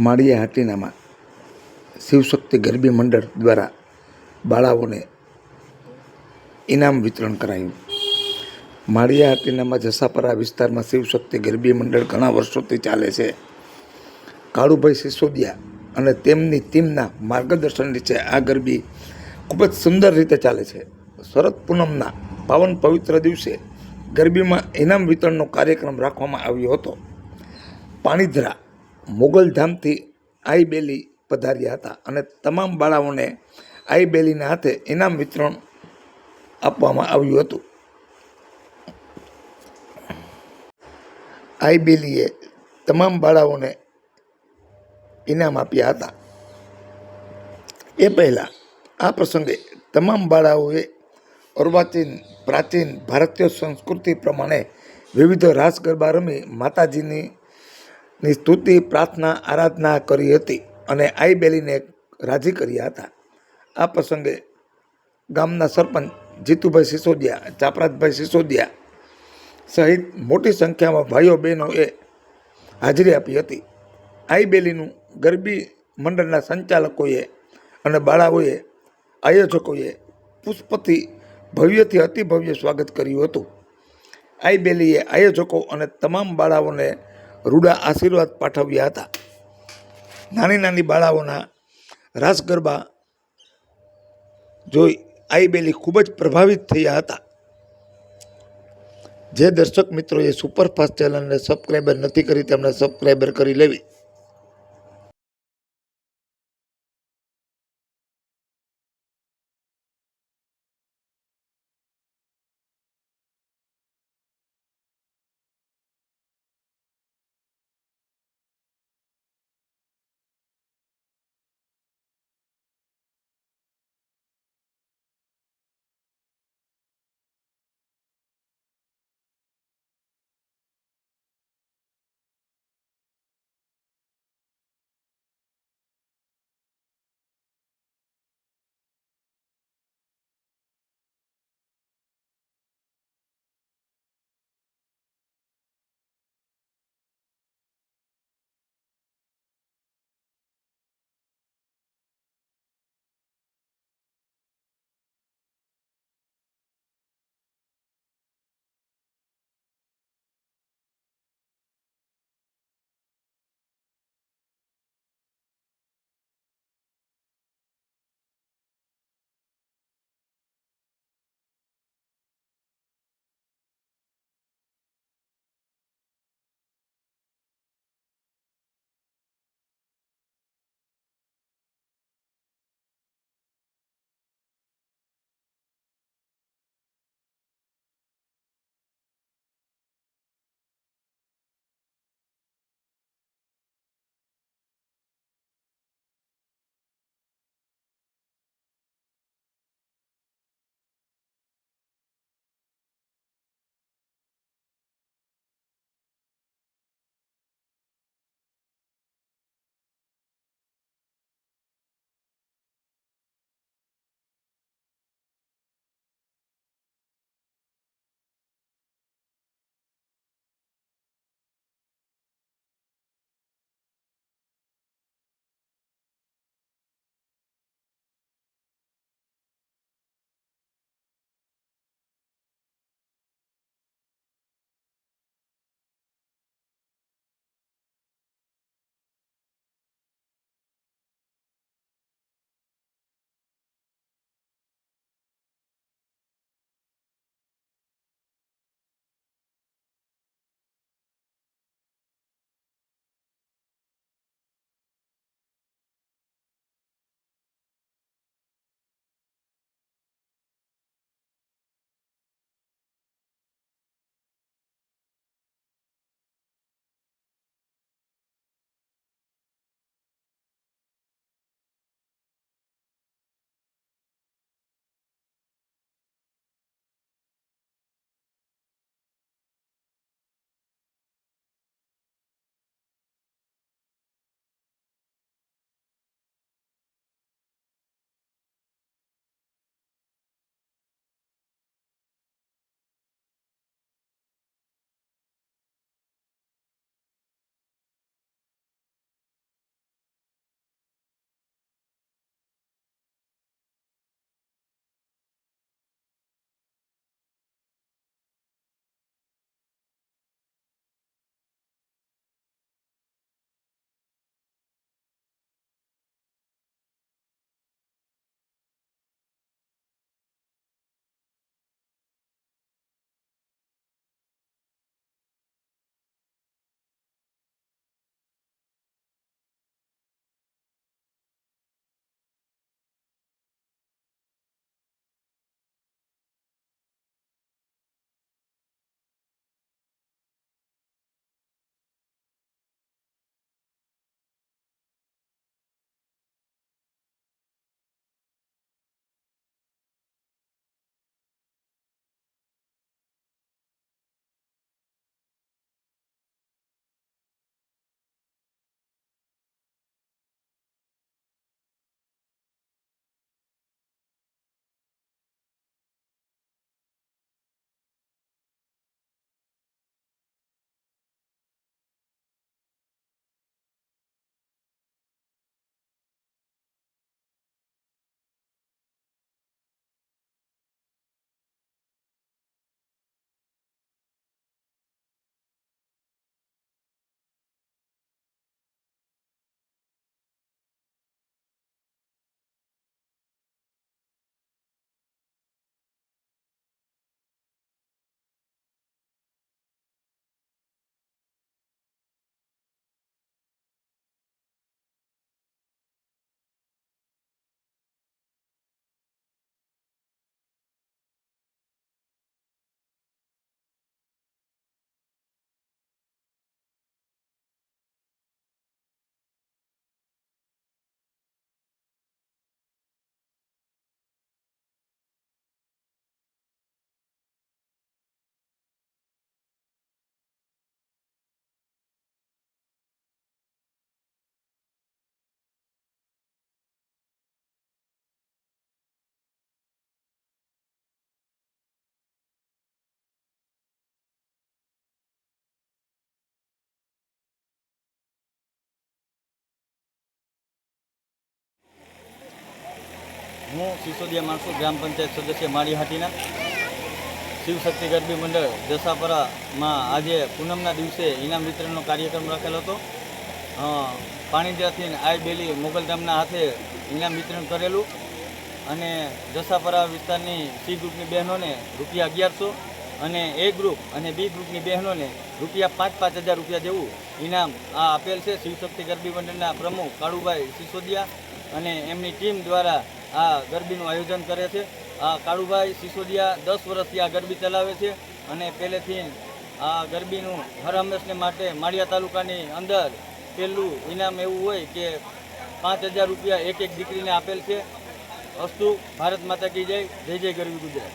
માળિયા હાટીનામાં શિવશક્તિ ગરબી મંડળ દ્વારા બાળાઓને ઇનામ વિતરણ કરાયું. માળિયા હાટીનામાં જસાપરા વિસ્તારમાં શિવશક્તિ ગરબી મંડળ ઘણા વર્ષોથી ચાલે છે. કાળુભાઈ સિસોદિયા અને તેમની ટીમના માર્ગદર્શન નીચે આ ગરબી ખૂબ જ સુંદર રીતે ચાલે છે. શરદ પૂનમના પાવન પવિત્ર દિવસે ગરબીમાં ઇનામ વિતરણનો કાર્યક્રમ રાખવામાં આવ્યો હતો. પાણીધરા મોગલધામથી આઈ બેલી પધાર્યા હતા અને તમામ બાળાઓને આઈ બેલીના હાથે ઇનામ વિતરણ આપવામાં આવ્યું હતું. આઈ બેલીએ તમામ બાળાઓને ઇનામ આપ્યા હતા. એ પહેલાં આ પ્રસંગે તમામ બાળાઓએ અર્વાચીન, પ્રાચીન ભારતીય સંસ્કૃતિ પ્રમાણે વિવિધ રાસ ગરબા રમી માતાજીની ની સ્તુતિ, પ્રાર્થના, આરાધના કરી હતી અને આઈ બેલીને રાજી કર્યા હતા. આ પ્રસંગે ગામના સરપંચ જીતુભાઈ સિસોદિયા, ચાપરાજભાઈ સિસોદિયા સહિત મોટી સંખ્યામાં ભાઈઓ બહેનોએ હાજરી આપી હતી. આઈ બેલીનું ગરબી મંડળના સંચાલકોએ અને બાળાઓએ, આયોજકોએ પુષ્પથી ભવ્યથી અતિભવ્ય સ્વાગત કર્યું હતું. આઈ બેલીએ આયોજકો અને તમામ બાળાઓને રૂડા આશીર્વાદ પાઠવ્યા હતા. નાની નાની બાળાઓના રાસ ગરબા જોઈ આઈ બેલી ખૂબ જ પ્રભાવિત થયા હતા. જે દર્શક મિત્રોએ સુપરફાસ્ટ ચેનલને સબસ્ક્રાઈબર નથી કરી તેમણે સબસ્ક્રાઈબર કરી લેવી. હું સિસોદિયા માણસું ગ્રામ પંચાયત સદસ્ય માળીહાટીના શિવશક્તિ ગરબી મંડળ જસાપરામાં આજે પૂનમના દિવસે ઇનામ વિતરણનો કાર્યક્રમ રાખેલો હતો. પાણીજાથી આઈ બેલી મોગલધામના હાથે ઇનામ વિતરણ કરેલું અને જસાપરા વિસ્તારની સી ગ્રુપની બહેનોને રૂપિયા અગિયારસો અને એ ગ્રુપ અને બી ગ્રુપની બહેનોને રૂપિયા પાંચ પાંચ હજાર રૂપિયા જેવું ઇનામ આ આપેલ છે. શિવશક્તિ ગરબી મંડળના પ્રમુખ કાળુભાઈ સિસોદિયા અને એમની ટીમ દ્વારા આ ગરબીનું આયોજન કરે છે. આ કાળુભાઈ સિસોદિયા દસ વર્ષથી આ ગરબી ચલાવે છે અને પહેલેથી આ ગરબીનું હર હંમેશને માટે માળિયા તાલુકાની અંદર પહેલું ઇનામ એવું હોય કે પાંચ હજાર રૂપિયા એક એક દીકરીને આપેલ છે. અસ્તુ, ભારત માતા કી જય જય જય ગરબી ગુજરાત.